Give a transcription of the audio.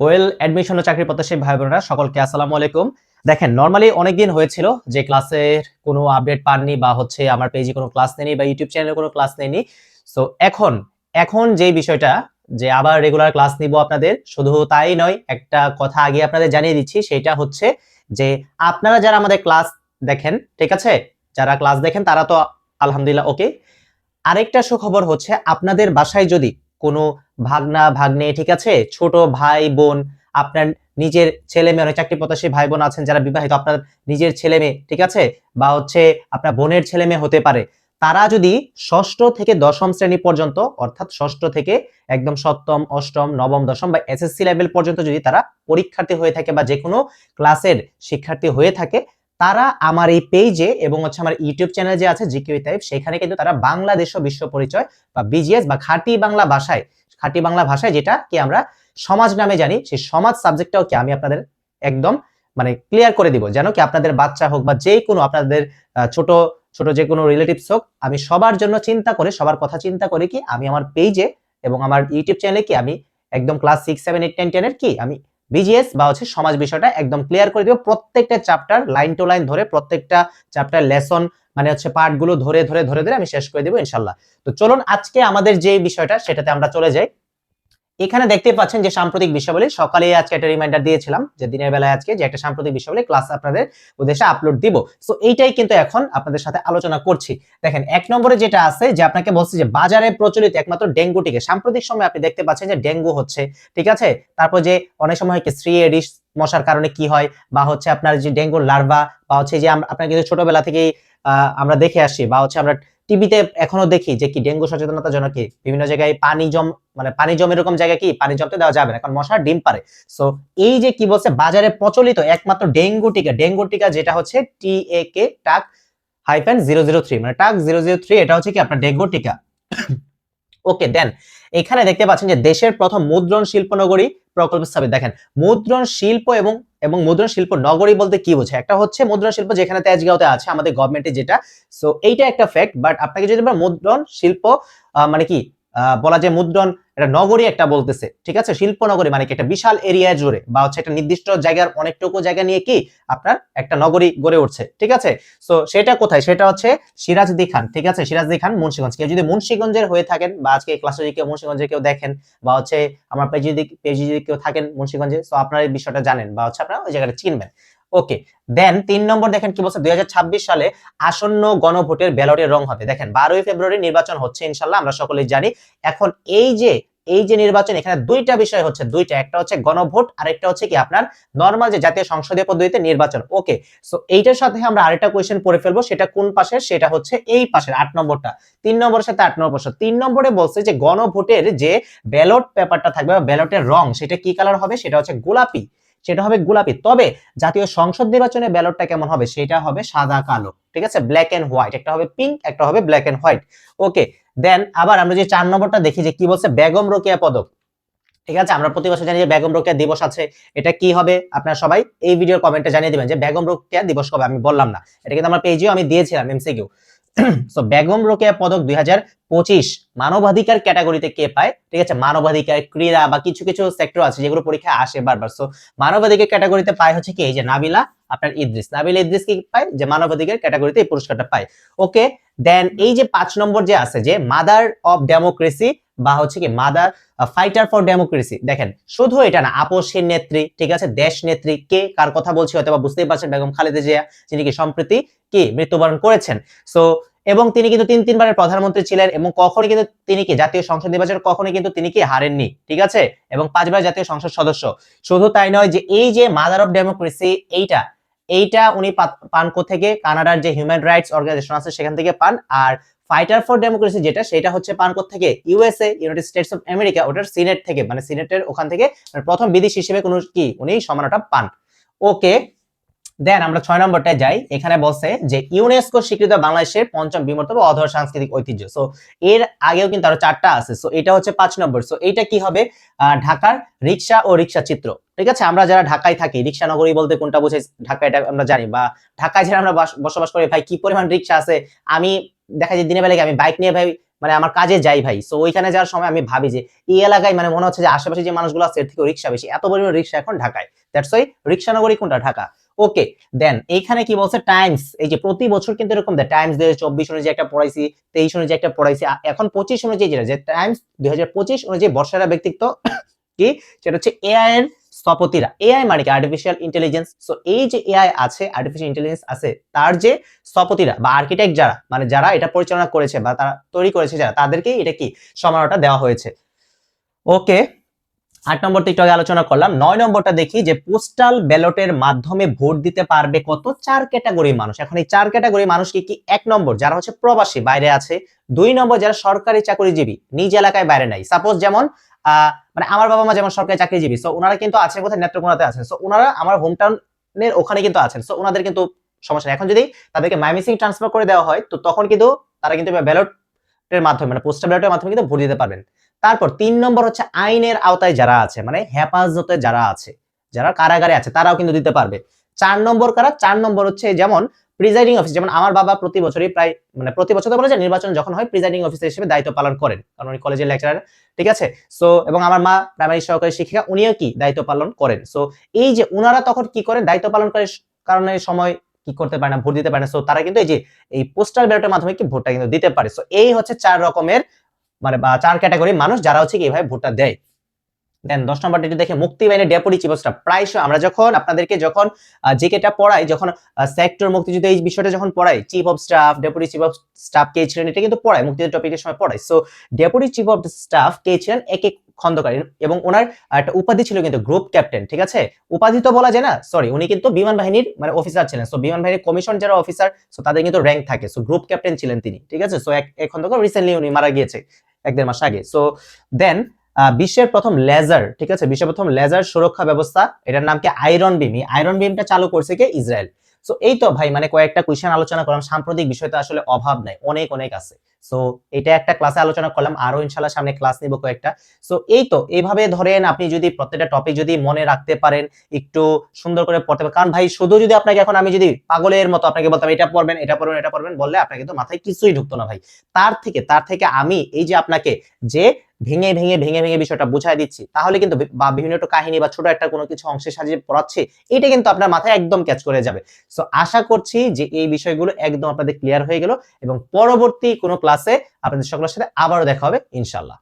Well admission ও চাকরি প্রত্যাশী ভাই বোনেরা সকলকে আসসালামু আলাইকুম। দেখেন নর্মালি অনেকদিন হয়েছিল যে ক্লাসের কোনো আপডেট পাননি বা হচ্ছে আমার পেজে কোনো ক্লাস নেই বা ইউটিউব চ্যানেলে কোনো ক্লাস নেইনি সো এখন এখন যে বিষয়টা যে আবার রেগুলার ক্লাস নিব আপনাদের, শুধু তাই নয়, একটা কথা আগে আপনাদের জানিয়ে দিচ্ছি, সেটা হচ্ছে যে আপনারা যারা আমাদের ক্লাস দেখেন, ঠিক আছে? যারা ক্লাস দেখেন, তারা তো আলহামদুলিল্লাহ ওকে আরেকটা সুখবর হচ্ছে, আপনাদের বাসায় যদি কোনো ভাগনা, ভাগ্নে, ঠিক আছে? ছোট ভাই, বোন, আপনার নিজের ছেলে মেয়ে, অনেক চাকরি প্রত্যাশী ভাই বোন আছেন যারা বিবাহিত, আপনার নিজের ছেলে মেয়ে, ঠিক আছে? বা হচ্ছে আপনার বোনের ছেলে মেয়ে হতে পারে। তারা যদি ষষ্ঠ থেকে দশম শ্রেণি পর্যন্ত, অর্থাৎ ষষ্ঠ থেকে একদম সপ্তম, অষ্টম, নবম, দশম বা এসএসসি লেভেল পর্যন্ত যদি তারা পরীক্ষার্থী হয়ে থাকে বা যে কোনো ক্লাসের শিক্ষার্থী হয়ে থাকে তারা আমার এই পেজে এবং হচ্ছে আমার ইউটিউব চ্যানেল যে আছে জিকিউ টাইপ সেখানে কিন্তু তারা বাংলাদেশ ও বিশ্ব পরিচয় বা বিজিএস বা খাঁটি বাংলা ভাষায়, খাঁটি বাংলা ভাষায় যেটা কি আমরা সমাজ নামে জানি, সেই সমাজ সাবজেক্টটাও কি আমি আপনাদের একদম মানে ক্লিয়ার করে দিব। যেন কি আপনাদের বাচ্চা হোক বা যে কোনো আপনাদের ছোট ছোট যে কোনো রিলেটিভস হোক, আমি সবার জন্য চিন্তা করে, সবার কথা চিন্তা করে কি আমি আমার পেজে এবং আমার ইউটিউব চ্যানেলে কি আমি একদম class six seven eight ten টেনের কি আমি বিজিএস বা হচ্ছে সমাজ বিষয়টা একদম ক্লিয়ার করে দিব। প্রত্যেকটা চ্যাপ্টার লাইন টু লাইন ধরে প্রত্যেকটা চ্যাপ্টার লেসন মানে হচ্ছে পার্টগুলো ধরে ধরে ধরে ধরে আমি শেষ করে দেবো ইনশাল্লাহ। তো চলুন আজকে আমাদের যে বিষয়টা সেটাতে আমরা চলে যাই। এখানে দেখতে পাচ্ছেন যে সাম্প্রতিক বিষয়াবলী সকালে আজকে একটা রিমাইন্ডার দিয়েছিলাম যে দিনের বেলায় আজকে যে একটা সাম্প্রতিক বিষয়াবলী ক্লাস আপনাদের উদ্দেশ্যে আপলোড দিব। সো এইটাই কিন্তু এখন আপনাদের সাথে আলোচনা করছি। দেখেন, এক নম্বরে যেটা আছে যে আপনাকে বলছি যে বাজারে প্রচলিত একমাত্র ডেঙ্গুটিকে সাম্প্রতিক সময় আপনি দেখতে পাচ্ছেন যে ডেঙ্গু হচ্ছে, ঠিক আছে? তারপর যে অনেক সময় হয় কি শ্রী এডিস মশার কারণে কি হয়? বা হচ্ছে আপনার যে ডেঙ্গুর লার্ভা বা হচ্ছে যে আপনার কিন্তু ছোটবেলা থেকেই আমরা দেখে আসি, বা হচ্ছে আমরা টিভিতে এখনও দেখি যে কি ডেঙ্গু সচেতনতার জন্য কি বিভিন্ন জায়গায় পানি জম মানে পানি জম এরকম জায়গায় কি? পানি জমতে দেওয়া যাবে না, কারণ মশা ডিম পারে। সো এই যে কি বলছে, বাজারে প্রচলিত একমাত্র ডেঙ্গু টিকা ডেঙ্গু টিকা যেটা হচ্ছে টি এ কে টাক হাইফেন জিরো জিরো থ্রি মানে টাক জিরো জিরো থ্রি, এটা হচ্ছে কি আপনার ডেঙ্গু টিকা। ওকে, দেন, এখানে দেখতে পাচ্ছেন যে দেশের প্রথম মুদ্রণ শিল্প নগরী প্রকল্প স্থাপিত। দেখেন, মুদ্রণ শিল্প এবং এবং মুদ্রণ শিল্প নগরী বলতে কি বোঝায়? একটা হচ্ছে মুদ্রণ শিল্প যেখানে তেজগাঁওতে আছে, আমাদের গভর্নমেন্টে যেটা। সো এইটা একটা ফ্যাক্ট বাট আপনাকে যদি মুদ্রণ শিল্প মানে কি বলা যায় মুদ্রণ, এটা নগরী একটা বলতেছে। ঠিক আছে? শিল্প নগরী মানে কি? একটা বিশাল এরিয়া জুড়ে বা হচ্ছে একটা নির্দিষ্ট জায়গার অনেকটুকু জায়গা নিয়ে কি আপনার একটা নগরী গড়ে উঠছে। ঠিক আছে? সো সেটা কোথায়? সেটা হচ্ছে সিরাজদি খান। ঠিক আছে? সিরাজদি খান, মুন্সিগঞ্জ। কেউ যদি মুন্সিগঞ্জের হয়ে থাকেন বা আজকে ক্লাসে যদি কেউ মুন্সিগঞ্জের কেউ দেখেন বা হচ্ছে আমার পেজে যদি যদি কেউ থাকেন মুন্সিগঞ্জে সো আপনারা এই বিষয়টা জানেন বা হচ্ছে আপনারা ওই জায়গাটা চিনবেন। ওকে দেন তিন নম্বর দেখেন কি বলছে? দুই হাজার ছাব্বিশ সালে আসন্ন গণভোটের ব্যালটের রং হবে। দেখেন, বারোই ফেব্রুয়ারি নির্বাচন হচ্ছে ইনশাল্লাহ, আমরা সকলেই জানি। এখন এই যে এই যে নির্বাচন, এখানে দুইটা বিষয় হচ্ছে, দুইটা। একটা হচ্ছে গণভোট আর একটা হচ্ছে কি আপনার নর্মাল যে জাতীয় সংসদীয় পদ্ধতিতে নির্বাচন। ওকে সো এইটার সাথে আমরা আরেকটা কোয়েশ্চেন পড়ে ফেলব, সেটা কোন পাশের? সেটা হচ্ছে এই পাশের, আট নম্বরটা। তিন নম্বরের সাথে আট নম্বর তিন নম্বরে বলছে যে গণভোটের যে ব্যালট পেপারটা থাকবে বা ব্যালটের রং, সেটা কি কালার হবে? সেটা হচ্ছে গোলাপি। সেটা হবে গোলাপি। তবে জাতীয় সংসদ নির্বাচনে ব্যালটটা কেমন হবে সেটা হবে সাদা কালো। ঠিক আছে? ব্ল্যাক এন্ড হোয়াইট একটা হবে পিঙ্ক একটা হবে black and white okay then আবার আমরা যে চার নম্বরটা দেখি যে কি বলছে? বেগম রোকেয়া পদক। ঠিক আছে? আমরা প্রতি বছর জানি যে বেগম রোকেয়া দিবস আছে। এটা কি হবে? আপনারা সবাই এই ভিডিওর কমেন্টে জানিয়ে দিবেন যে বেগম রোকেয়া দিবস কবে? আমি বললাম না। এটা কিন্তু আমার পেজেও আমি দিয়েছিলাম এমসিকিউ সো বেগম রোকেয়া পদক দুই মানবাধিকার ক্যাটাগরিতে কে পায়? ঠিক আছে, মানবাধিকার, ক্রীড়া বা কিছু কিছু সেক্টর আছে যেগুলো পরীক্ষায় আসে বারবার। সো মানবাধিকার ক্যাটাগরিতে পায় হচ্ছে কি? এই যে নাবিলা, আপনার ইদ্রিস। নাবিলা ইদ্রিস কি পায়? যে মানবাধিকার ক্যাটাগরিতে এই পুরস্কারটা পায়। ওকে দেন এই যে পাঁচ নম্বর যে আছে যে মাদার অফ ডেমোক্রেসি বা হচ্ছে কি মাদার ফাইটার ফর ডেমোক্রেসি দেখেন, শুধু এটা না আপোষের নেত্রী, ঠিক আছে? দেশ নেত্রী, কে কার কথা বলছি হয়তো বা বুঝতেই পারছেন, বেগম খালেদা জিয়া, যিনি কি সম্প্রতি কি মৃত্যুবরণ করেছেন। সো এবং তিনি কিন্তু তিন, তিনবারের প্রধানমন্ত্রী ছিলেন এবং কখনই কিন্তু তিনি কি জাতীয় সংসদ নির্বাচন কখনই কিন্তু তিনি কি হারেননি, ঠিক আছে? এবং পাঁচবার জাতীয় সংসদ সদস্য। শুধু তাই নয় যে এই যে মাদার অফ ডেমোক্রেসি এইটা এইটা উনি পান থেকে কানাডার যে হিউম্যান রাইটস অর্গানাইজেশন আছে, সেখান থেকে পান। আর ফাইটার ফর ডেমোক্রেসি যেটা, সেটা হচ্ছে পান থেকে USA United States of America ওটার সিনেট থেকে মানে সিনেটের ওখান থেকে মানে প্রথম বিদেশ হিসেবে কোন কি, উনি সম্মানটা পান। ওকে দেন আমরা ছয় নম্বরটায় যাই। এখানে বলছে যে ইউনেস্কো স্বীকৃত বাংলাদেশের পঞ্চম বিমূর্ত বা অধর সাংস্কৃতিক ঐতিহ্য। সো এর আগেও কিন্তু আরও চারটা আছে। সো এটা হচ্ছে পাঁচ নম্বর। সো এইটা কি হবে? ঢাকার রিক্সা ও রিক্সা চিত্র। ঠিক আছে? আমরা যারা ঢাকায় থাকি রিক্সা নগরী বলতে কোনটা বোঝাই ঢাকা এটা আমরা জানি। বা ঢাকায় যারা আমরা বসবাস করি, ভাই, কি পরিমাণ রিক্সা আছে? আমি দেখা যায় দিনের বেলায় আমি বাইক নিয়ে ভাই মানে আমার কাজে যাই ভাই। সো ওইখানে যাওয়ার সময় আমি ভাবি যে, এই এলাকায় মানে মনে হচ্ছে যে আশেপাশে যে মানুষগুলো আছে, এর থেকে রিক্সা বেশি। এত পরিমাণ রিক্সা এখন ঢাকায়। দ্যাটস ওই রিক্সা নগরী কোনটা? ঢাকা। ওকে দেন এইখানে কি বলছে? টাইমস এই যে প্রতি বছর কিন্তু এরকম দেয়। টাইমস দুই হাজার চব্বিশ অনুযায়ী একটা পড়াইছি, তেইশ অনুযায়ী একটা পড়াইছি এখন পঁচিশ অনুযায়ী যেটা, যে টাইমস দুই হাজার পঁচিশ অনুযায়ী বর্ষারা ব্যক্তিত্ব কি? সেটা হচ্ছে এআই এর স্থপতিরা। এআই মানে কি? আর্টিফিশিয়াল ইন্টেলিজেন্স সো এই যে এআই আছে আর্টিফিশিয়াল ইন্টেলিজেন্স আছে, তার যে স্থপতিরা বা আর্কিটেক্ট যারা মানে যারা এটা পরিচালনা করেছে বা তারা তৈরি করেছে যারা, তাদেরকেই এটা কি? সম্মাননাটা দেওয়া হয়েছে। ওকে, আট নম্বরটা একটু আগে আলোচনা করলাম। নয় নম্বরটা দেখি যে পোস্টাল ব্যালটের মাধ্যমে ভোট দিতে পারবে কত? চার ক্যাটাগরি মানুষ। এখন এই চার ক্যাটাগরি মানুষ কি কি এক নম্বর? যারা হচ্ছে প্রবাসী, বাইরে আছে। দুই নম্বর যারা সরকারি চাকরিজীবী, নিজ এলাকায় বাইরে নাই। সাপোজ যেমন মানে আমার বাবা মা যেমন সরকারি চাকরিজীবী সো ওনারা কিন্তু আছেন কোথায়? নেত্রকোনাতে আছেন। সো ওনারা আমার হোম টাউনের ওখানে কিন্তু আছেন। সো ওনাদের কিন্তু সমস্যা। এখন যদি তাদেরকে মাইমিসিং ট্রান্সফার করে দেওয়া হয়, তো তখন কিন্তু তারা কিন্তু ব্যালটের মাধ্যমে মানে পোস্টাল ব্যালটের মাধ্যমে কিন্তু ভোট দিতে পারবেন। তারপর তিন নম্বর হচ্ছে আইনের আওতায় যারা আছে মানে হেফাজতে যারা আছে, যারা কারাগারে আছে, তারাও কিন্তু দিতে পারবে। চার নম্বর কারা? চার নম্বর হচ্ছে যেমন প্রিজাইডিং অফিস যেমন আমার বাবা প্রতি বছরই প্রায় মানে প্রতি বছর তো বলে যে নির্বাচন যখন হয় প্রিজাইডিং অফিসার হিসেবে দায়িত্ব পালন করেন। কারণ উনি কলেজের লেকচারার ঠিক আছে? সো এবং আমার মা প্রাইমারি সহকারী শিক্ষিকা, উনিও কি দায়িত্ব পালন করেন। সো এই যে উনারা তখন কি করেন, দায়িত্ব পালন করে কারণে সময় কি করতে পারে না, ভোট দিতে পারে না। সো তারা কিন্তু এই যে, এই পোস্টাল ব্যালটের মাধ্যমে কি ভোটটা কিন্তু দিতে পারে। সো এই হচ্ছে চার রকমের মানে বা চার ক্যাটাগরি মানুষ যারা হচ্ছে কি এইভাবে ভোটটা দেয়। দেন দশ নম্বরটা একটু দেখে মুক্তি বাহিনীর ডেপুটি চিফ অফ স্টাফ প্রায়শ আমরা যখন আপনাদেরকে যখন জিকেটা পড়াই, যখন সেক্টর মুক্তিযুদ্ধ এই বিষয়টা যখন পড়াই chief of staff deputy chief of staff কে ছিলেন, এটা কিন্তু পড়াই মুক্তিযুদ্ধ টপিকের সময় পড়াই। So deputy chief of staff কে ছিলেন এক এক খন্দকারী এবং ওনার একটা উপাধি ছিল কিন্তু গ্রুপ ক্যাপ্টেন ঠিক আছে? উপাধি তো বলা যায় না সরি উনি কিন্তু বিমান বাহিনীর মানে অফিসার ছিলেন। সো বিমান বাহিনীর কমিশন যারা অফিসার সো তাদের কিন্তু র্যাঙ্ক থাকে। সো গ্রুপ ক্যাপ্টেন ছিলেন তিনি, ঠিক আছে? সো এক খন্দকার রিসেন্টলি উনি মারা গিয়েছে, এক দেড় মাস আগে। সো দেন বিশ্বের প্রথম লেজার ঠিক আছে? বিশ্বের প্রথম লেজার সুরক্ষা ব্যবস্থা, এটার নাম কি? আয়রন বিম আয়রন বিমটা চালু করছে কে? ইসরায়েল। সো এই তো ভাই মানে কয়েকটা কোয়েশ্চেন আলোচনা করলাম। সাম্প্রতিক বিষয় তো আসলে অভাব নাই। অনেক অনেক আছে। সো এটা একটা ক্লাসে আলোচনা করলাম, আরও ইনশাল্লাহ সামনে ক্লাস নিব কয়েকটা। সো এই তো এইভাবে ধরেন আপনি যদি প্রত্যেকটা টপিক যদি মনে রাখতে পারেন, একটু সুন্দর করে পড়তে পারেন। কারণ ভাই, শুধু যদি আপনাকে এখন আমি যদি পাগলের মতো আপনাকে বলতাম, এটা পড়বেন এটা পড়বেন এটা পড়বেন, বললে আপনাকে তো মাথায় কিছুই ঢুকতো না ভাই। তার থেকে তার থেকে আমি এই যে আপনাকে যে ভেঙে ভেঙে ভেঙে ভেঙে বিষয়টা বুঝাই দিচ্ছি, তাহলে কিন্তু বা বিভিন্ন একটা কাহিনী বা ছোট একটা কোনো কিছু অংশে সাজিয়ে পড়াচ্ছি, এটা কিন্তু আপনার মাথায় একদম ক্যাচ করে যাবে। সো আশা করছি যে এই বিষয়গুলো একদম আপনাদের ক্লিয়ার হয়ে গেল এবং পরবর্তী কোনো ক্লাসে আপনাদের সকলের সাথে আবারও দেখা হবে ইনশাল্লাহ